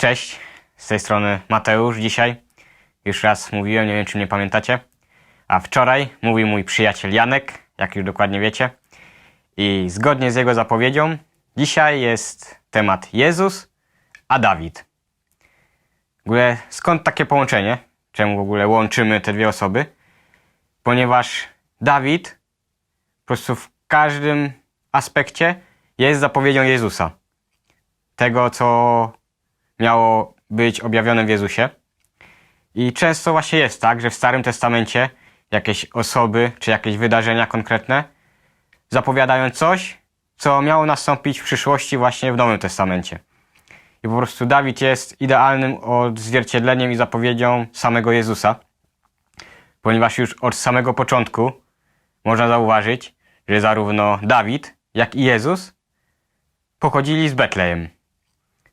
Cześć, z tej strony Mateusz dzisiaj. Już raz mówiłem, nie wiem czy mnie pamiętacie. A wczoraj mówił mój przyjaciel Janek, jak już dokładnie wiecie. I zgodnie z jego zapowiedzią, dzisiaj jest temat Jezus, a Dawid. W ogóle skąd takie połączenie? Czemu w ogóle łączymy te dwie osoby? Ponieważ Dawid po prostu w każdym aspekcie jest zapowiedzią Jezusa. Tego, co miało być objawione w Jezusie. I często właśnie jest tak, że w Starym Testamencie jakieś osoby czy jakieś wydarzenia konkretne zapowiadają coś, co miało nastąpić w przyszłości właśnie w Nowym Testamencie. I po prostu Dawid jest idealnym odzwierciedleniem i zapowiedzią samego Jezusa, ponieważ już od samego początku można zauważyć, że zarówno Dawid, jak i Jezus pochodzili z Betlejem.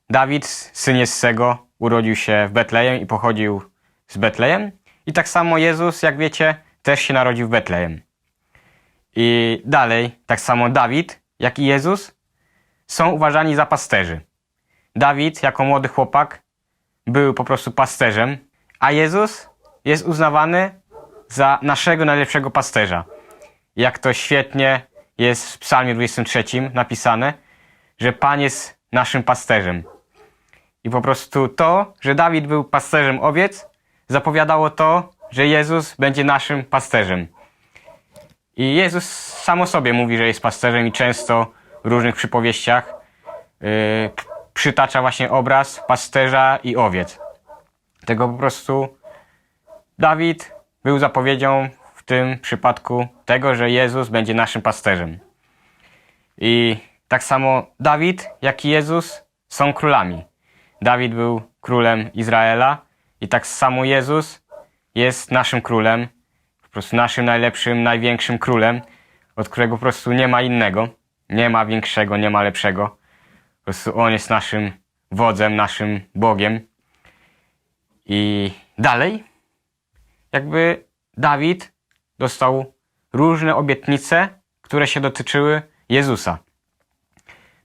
Dawid, syn Jessego, urodził się w Betlejem i pochodził z Betlejem. I tak samo Jezus, jak wiecie, też się narodził w Betlejem. I dalej, tak samo Dawid, jak i Jezus, są uważani za pasterzy. Dawid, jako młody chłopak, był po prostu pasterzem, a Jezus jest uznawany za naszego najlepszego pasterza. Jak to świetnie jest w Psalmie 23 napisane, że Pan jest naszym pasterzem. I po prostu to, że Dawid był pasterzem owiec, zapowiadało to, że Jezus będzie naszym pasterzem. I Jezus sam o sobie mówi, że jest pasterzem i często w różnych przypowieściach yy, przytacza właśnie obraz pasterza i owiec. Tego po prostu Dawid był zapowiedzią w tym przypadku tego, że Jezus będzie naszym pasterzem. I tak samo Dawid, jak i Jezus są królami. Dawid był królem Izraela i tak samo Jezus jest naszym królem, po prostu naszym najlepszym, największym królem, od którego po prostu nie ma innego, nie ma większego, nie ma lepszego. Po prostu On jest naszym wodzem, naszym Bogiem. I dalej, jakby Dawid dostał różne obietnice, które się dotyczyły Jezusa.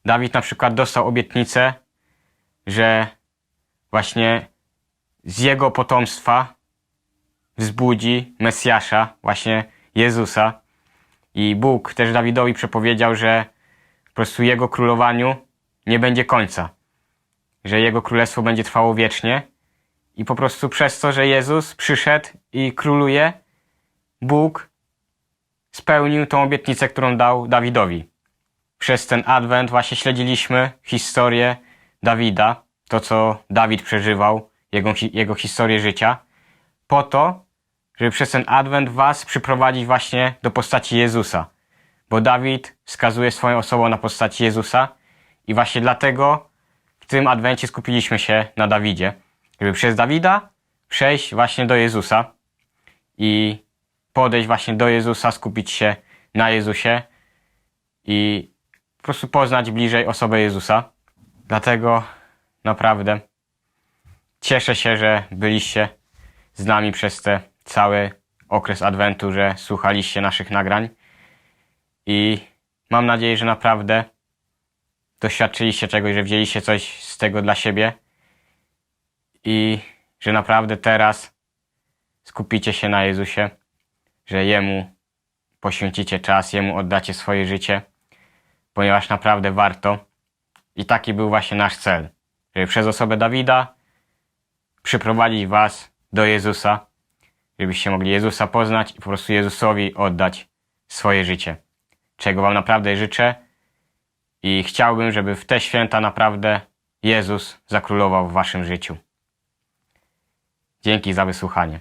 Dawid na przykład dostał obietnicę, że właśnie z jego potomstwa wzbudzi Mesjasza, właśnie Jezusa. I Bóg też Dawidowi przepowiedział, że po prostu jego królowaniu nie będzie końca, że jego królestwo będzie trwało wiecznie. I po prostu przez to, że Jezus przyszedł i króluje, Bóg spełnił tą obietnicę, którą dał Dawidowi. Przez ten adwent właśnie śledziliśmy historię Dawida, to co Dawid przeżywał, jego, jego historię życia, po to, żeby przez ten adwent was przyprowadzić właśnie do postaci Jezusa. Bo Dawid wskazuje swoją osobą na postaci Jezusa i właśnie dlatego w tym adwencie skupiliśmy się na Dawidzie, żeby przez Dawida przejść właśnie do Jezusa i podejść właśnie do Jezusa, skupić się na Jezusie i po prostu poznać bliżej osobę Jezusa. Dlatego naprawdę cieszę się, że byliście z nami przez ten cały okres Adwentu, że słuchaliście naszych nagrań i mam nadzieję, że naprawdę doświadczyliście czegoś, że wzięliście coś z tego dla siebie i że naprawdę teraz skupicie się na Jezusie, że Jemu poświęcicie czas, Jemu oddacie swoje życie, ponieważ naprawdę warto. I taki był właśnie nasz cel, żeby przez osobę Dawida przyprowadzić was do Jezusa, żebyście mogli Jezusa poznać i po prostu Jezusowi oddać swoje życie. Czego wam naprawdę życzę i chciałbym, żeby w te święta naprawdę Jezus zakrólował w waszym życiu. Dzięki za wysłuchanie.